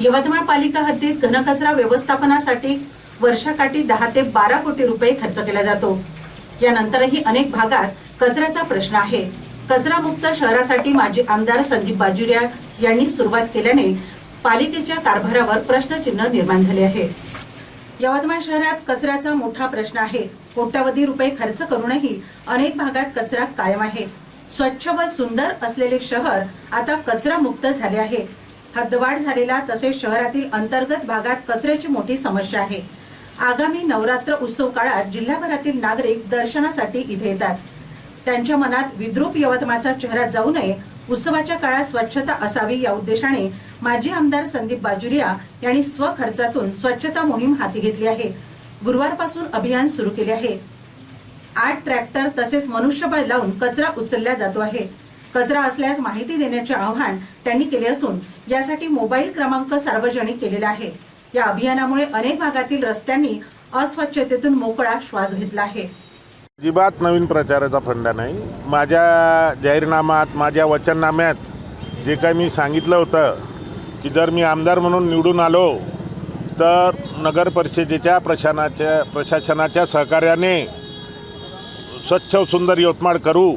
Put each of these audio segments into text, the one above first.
यवतमाळ पालिका हद्दीत घनकचरा व्यवस्थापनासाठी वर्षाकाठी दहा ते बारा कोटी रुपये खर्च केला जातो. यानंतरही अनेक भागात कचऱ्याचा प्रश्न आहे. कचरामुक्त शहरासाठी माजी आमदार संदीप बाजुरिया यांनी सुरुवात केल्याने पालिकेच्या कारभारावर प्रश्नचिन्ह निर्माण झाले आहे. यवतमाळ शहरात कचऱ्याचा मोठा प्रश्न आहे. कोट्यवधी रुपये खर्च करूनही अनेक भागात कचरा कायम आहे. स्वच्छ व सुंदर असलेले शहर आता कचरा मुक्त झाले आहे. हद्दवाढ झालेला तसेच शहरातील अंतर्गत भागात कचऱ्याची मोठी समस्या आहे. आगामी नवरात्र उत्सव काळात जिल्हाभरातील नागरिक दर्शनासाठी इथे येतात. त्यांच्या मनात विद्रूप यवतमाळचा चेहरा जाऊ नये उत्सवाच्या काळात स्वच्छता असावी या उद्देशाने माजी आमदार संदीप बाजुरिया यांनी स्वखर्चातून स्वच्छता मोहीम हाती घेतली आहे. गुरुवारपासून अभियान सुरू केले आहे. आठ ट्रॅक्टर तसेच मनुष्यबळ लावून कचरा उचलला जातो आहे. कचरा असल्यास माहिती देण्याचे आवाहन त्यांनी केले असून यासाठी मोबाईल क्रमांक सार्वजनिक केलेला आहे. या अभियानामुळे अनेक भागातील रस्त्यांनी अस्वच्छतेतून मोकळा श्वास घेतला आहे. अजिबात नवीन प्रचाराचा फंडा नाही. माझ्या जाहीरनामात माझ्या वचननाम्यात जे काही मी सांगितलं होतं की जर मी आमदार म्हणून निवडून आलो तर नगर परिषदेच्या प्रशासनाच्या प्रशासनाच्या सहकार्याने स्वच्छ सुंदर यवतमाळ करू.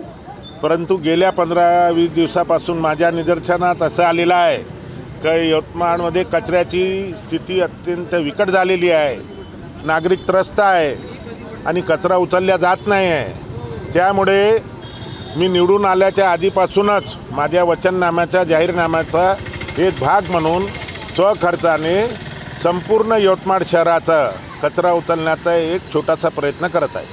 परंतु गेल्या पंधरा वीस दिवसापासून माझ्या निदर्शनात असं आलेलं आहे की यवतमाळमध्ये कचऱ्याची स्थिती अत्यंत विकट झालेली आहे. नागरिक त्रस्त आहे आणि कचरा उचलल्या जात नाही आहे त्यामुळे मी निवडून आल्याच्या आधीपासूनच माझ्या वचननाम्याच्या जाहीरनाम्याचा एक भाग म्हणून स्वखर्चाने संपूर्ण यवतमाळ शहराचा कचरा उचलण्याचा एक छोटासा प्रयत्न करत आहे.